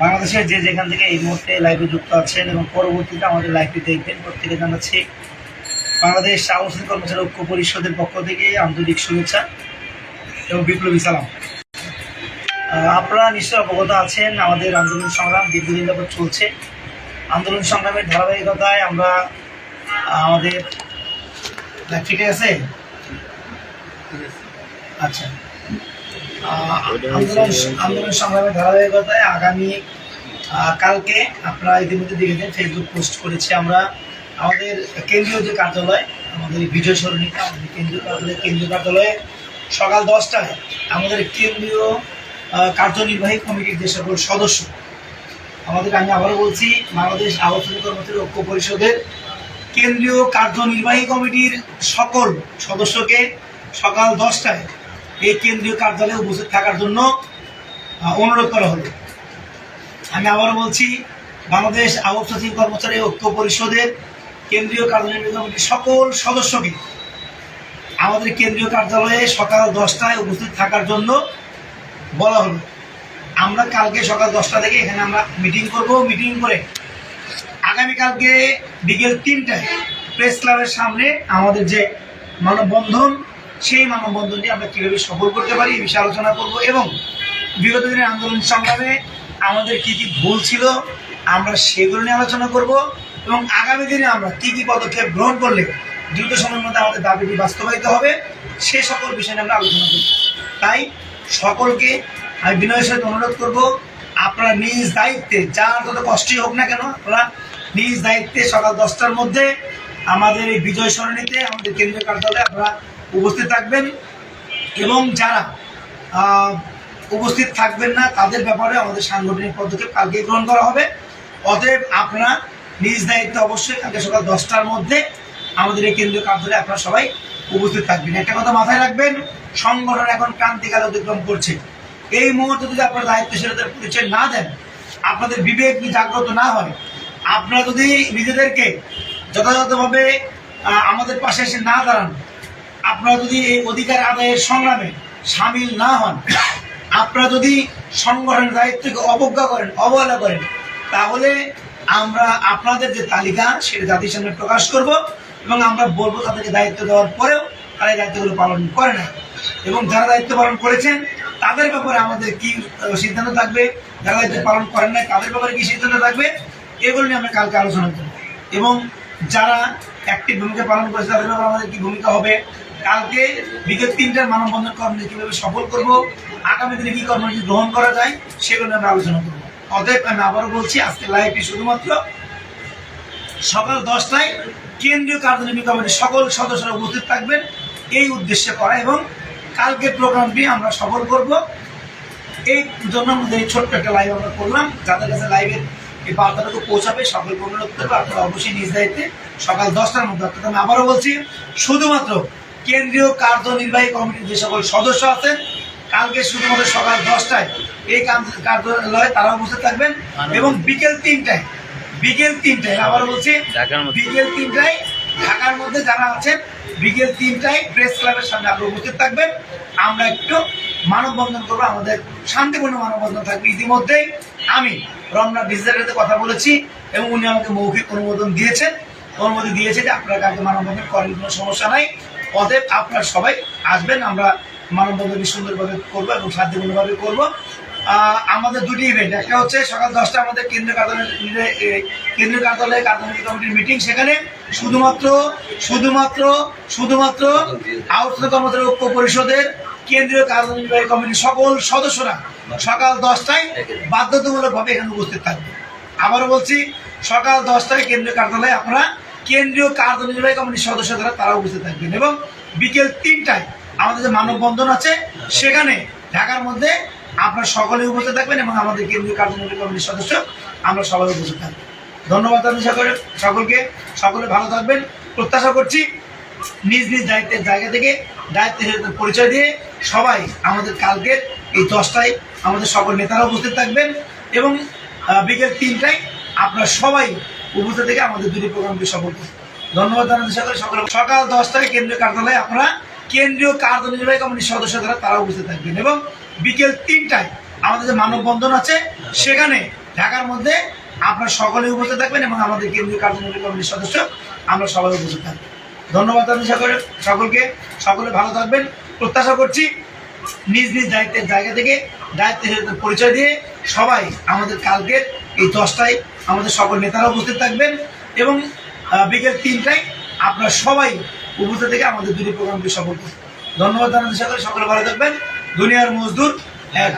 বাংলাদেশের যে যেখান থেকে এই মুহূর্তে লাইভে যুক্ত আছেন এবং পরবর্তীতে আমাদের লাইভটি দেখবেন প্রত্যেকে জানাচ্ছি বাংলাদেশ আবাসন কর্মচারী ঐক্য পরিষদের পক্ষ থেকে আন্তরিক শুভেচ্ছা এবং বিপ্লবী সালাম। আপনারা নিশ্চয় অবগত আছেন আমাদের আন্দোলন সংগ্রাম দীর্ঘদিন যাবত চলছে। আন্দোলন সংগ্রামের ধারাবাহিকতায় আমরা আমাদের ঠিক আছে। আচ্ছা। আন্দোলন আন্দোলন সংগ্রামের ধারাবাহিকতায় আগামী কালকে আপনারা ইতিমধ্যে দেখেছেন ফেসবুক পোস্ট করেছি আমরা। আমাদের কেন্দ্রীয় যে কার্যালয় আমাদের বিজয় সরণিতে আমাদের কেন্দ্রীয় কার্যালয় কেন্দ্রীয় কার্যালয়ে সকাল দশটায় আমাদের কেন্দ্রীয় কার্যনির্বাহী কমিটির যে সকল সদস্য আমাদের আমি আবারও বলছি বাংলাদেশ আবাসন কর্মচারী ঐক্য পরিষদের কেন্দ্রীয় কার্যনির্বাহী কমিটির সকল সদস্যকে সকাল দশটায় এই কেন্দ্রীয় কার্যালয়ে উপস্থিত থাকার জন্য অনুরোধ করা হলো। আমি আবারও বলছি, বাংলাদেশ আবাসিক কর্মচারী ঐক্য পরিষদের কেন্দ্রীয় কার্যনির্বাহী কমিটির সকল সদস্যকে আমাদের কেন্দ্রীয় কার্যালয়ে সকাল দশটায় উপস্থিত থাকার জন্য বলা হলো। আমরা কালকে সকাল দশটা থেকে এখানে আমরা মিটিং করব। মিটিং করে আগামীকালকে বিকেল তিনটায় প্রেস ক্লাবের সামনে আমাদের যে মানববন্ধন সেই মানববন্ধনটি আমরা কীভাবে সফল করতে পারি এই বিষয়ে আলোচনা করব এবং বিগত দিনের আন্দোলন সংগ্রামে আমাদের কী কী ভুল ছিল আমরা সেগুলো নিয়ে আলোচনা করব এবং আগামী দিনে আমরা কী কী পদক্ষেপ গ্রহণ করলে দ্রুত সময়ের মধ্যে আমাদের দাবিটি বাস্তবায়িত হবে সে সকল বিষয় নিয়ে আমরা আলোচনা করব। তাই সকলকে আমি বিনয়ের সাথে অনুরোধ করব, আপনারা নিজ দায়িত্বে যার যত কষ্টই হোক না কেন, আপনারা নিজ দায়িত্বে সকাল দশটার মধ্যে আমাদের এই বিজয় সরণিতে আমাদের কেন্দ্রীয় কার্যালয়ে আপনারা উপস্থিত থাকবেন এবং যারা উপস্থিত থাকবেন না, তাদের ব্যাপারে আমাদের সাংগঠনিক পদক্ষেপ কালকে গ্রহণ করা হবে। অতএব আপনারা নিজ দায়িত্বে অবশ্যই কালকে সকাল দশটার মধ্যে আমাদের এই কেন্দ্রীয় কার্যালয়ে আপনারা সবাই উপস্থিত থাকবেন। একটা কথা মাথায় রাখবেন, সংগঠন এখন ক্রান্তিকাল অতিক্রম করছে। এই মুহূর্তে যদি আপনারা দায়িত্বশীলতার পরিচয় না দেন, আপনাদের বিবেক জাগ্রত না হয়, আপনারা যদি নিজেদেরকে যথাযথভাবে আমাদের পাশে এসে না দাঁড়ান আপনারা যদি এই অধিকার আদায়ের সংগ্রামে সামিল না হন, আপনারা যদি সংগঠনের দায়িত্বকে অবজ্ঞা করেন, অবহেলা করেন, তাহলে আমরা আপনাদের যে তালিকা, সেটা জাতির সামনে প্রকাশ করব এবং আমরা বলব তাদেরকে দায়িত্ব দেওয়ার পরেও তারা এই দায়িত্বগুলো পালন করে না। এবং যারা দায়িত্ব পালন করেছেন, তাদের ব্যাপারে আমাদের কি সিদ্ধান্ত থাকবে? যারা দায়িত্ব পালন করেন নাই, তাদের ব্যাপারে কি সিদ্ধান্ত থাকবে? এগুলো নিয়ে আমরা কালকে আলোচনা করব। এবং যারা একটি ভূমিকা পালন করেছে, তাদের ব্যাপারে আমাদের কি ভূমিকা হবে? কালকে বিগত তিনটার মানববন্ধন কর্মসূচি কীভাবে সফল করব, আগামী দিনে কী কর্মসূচি গ্রহণ করা যায়, সেগুলো আমরা আলোচনা করব। অতএব আমি আবারও বলছি, আজকে লাইভটি শুধুমাত্র সকাল দশটায় কেন্দ্রীয় কার্যনির্বাহী কমিটির সকল সদস্যরা উপস্থিত থাকবেন। এই উদ্দেশ্যে করা এবং কালকে প্রোগ্রামটি আমরা সফল করব। এই জন্য আমাদের এই ছোট্ট একটা লাইভ আমরা করলাম। যাদের কাছে লাইভের এই বার্তাটুকু পৌঁছাবে, সকলকে অনুরোধ করব, আপনারা অবশ্যই নিজ দায়িত্বে সকাল দশটার মধ্যে, অর্থাৎ আমি আবারও বলছি, শুধুমাত্র কেন্দ্রীয় কার্যনির্বাহী কমিটির যে সকল সদস্য আছেন কালকে শুধুমাত্র সকাল দশটায় এই কার্য- কার্যালয়ে তারা উপস্থিত থাকবেন এবং বিকেল তিনটায় বিকেল তিনটায় আবার বলছি বিকেল তিনটায় ঢাকার মধ্যে যারা আছেন বিকেল তিনটায় প্রেস ক্লাবের সামনে আপনারা উপস্থিত থাকবেন। আমরা একটু মানববন্ধন করব আমাদের শান্তিপূর্ণ মানববন্ধন থাকবে। ইতিমধ্যেই আমি রমনা ডিজিটালের সাথে কথা বলেছি এবং উনি আমাকে মৌখিক অনুমোদন দিয়েছেন। অনুমতি দিয়েছে যে আপনারা কালকে মানববন্ধন করেন কোনো সমস্যা নাই। অতএব আপনারা সবাই আসবেন, আমরা মানববন্ধনটি সুন্দরভাবে করব এবং শান্তিপূর্ণভাবে করব। আমাদের দুটি ইভেন্ট একটা হচ্ছে সকাল দশটা আমাদের কেন্দ্রীয় কার্যালয়ে কেন্দ্রীয় কার্যালয়ে কার্যনির্বাহী কমিটির মিটিং সেখানে শুধুমাত্র শুধুমাত্র শুধুমাত্র আউটসোর্স কর্মচারী ঐক্য পরিষদের কেন্দ্রীয় কার্যনির্বাহী কমিটির সকল সদস্যরা সকাল দশটায় বাধ্যতামূলকভাবে এখানে উপস্থিত থাকবে। আবারও বলছি, সকাল দশটায় কেন্দ্রীয় কার্যালয়ে আপনারা কেন্দ্রীয় কার্যনির্বাহী কমিটির সদস্য যারা তারা উপস্থিত থাকবেন। এবং বিকেল তিনটায় আমাদের যে মানববন্ধন আছে, সেখানে ঢাকার মধ্যে আপনারা সকলে উপস্থিত থাকবেন এবং আমাদের কেন্দ্রীয় কার্যনির্বাহী কমিটির সদস্য আমরা সবাই উপস্থিত থাকব। ধন্যবাদ আমি সকলে, সকলকে। সকলে ভালো থাকবেন। প্রত্যাশা করছি নিজ নিজ দায়িত্বের জায়গা থেকে দায়িত্বের পরিচয় দিয়ে সবাই আমাদের কালকের এই দশটায় আমাদের সকল নেতারা উপস্থিত থাকবেন এবং বিকেল তিনটায় আপনারা সবাই উপস্থিত থেকে আমাদের দুটি প্রোগ্রামকে সফল করুন ধন্যবাদ জানাতে সকলে সকলে সকাল দশটায় কেন্দ্রীয় কার্যালয়ে আপনারা কেন্দ্রীয় কার্যনির্বাহী কমিটির সদস্য যারা তারা উপস্থিত থাকবেন। এবং বিকেল তিনটায় আমাদের যে মানববন্ধন আছে, সেখানে ঢাকার মধ্যে আপনারা সকলে উপস্থিত থাকবেন এবং আমাদের কেন্দ্রীয় কার্যনির্বাহী কমিটির সদস্য আমরা সবাই উপস্থিত থাকব। ধন্যবাদ আমি সকলে, সকলকে। সকলে ভালো থাকবেন। প্রত্যাশা করছি নিজ নিজ দায়িত্বের জায়গা থেকে দায়িত্বের পরিচয় দিয়ে সবাই আমাদের কালকের এই দশটায় আমাদের সকল নেতারা উপস্থিত থাকবেন এবং বিকেল তিনটায় আপনারা সবাই উপস্থিত থেকে আমাদের দুটি প্রোগ্রামকে সফল করবেন ধন্যবাদ জানাতে সকলে সকলে ভালো থাকবেন। দুনিয়ার মজদুর এক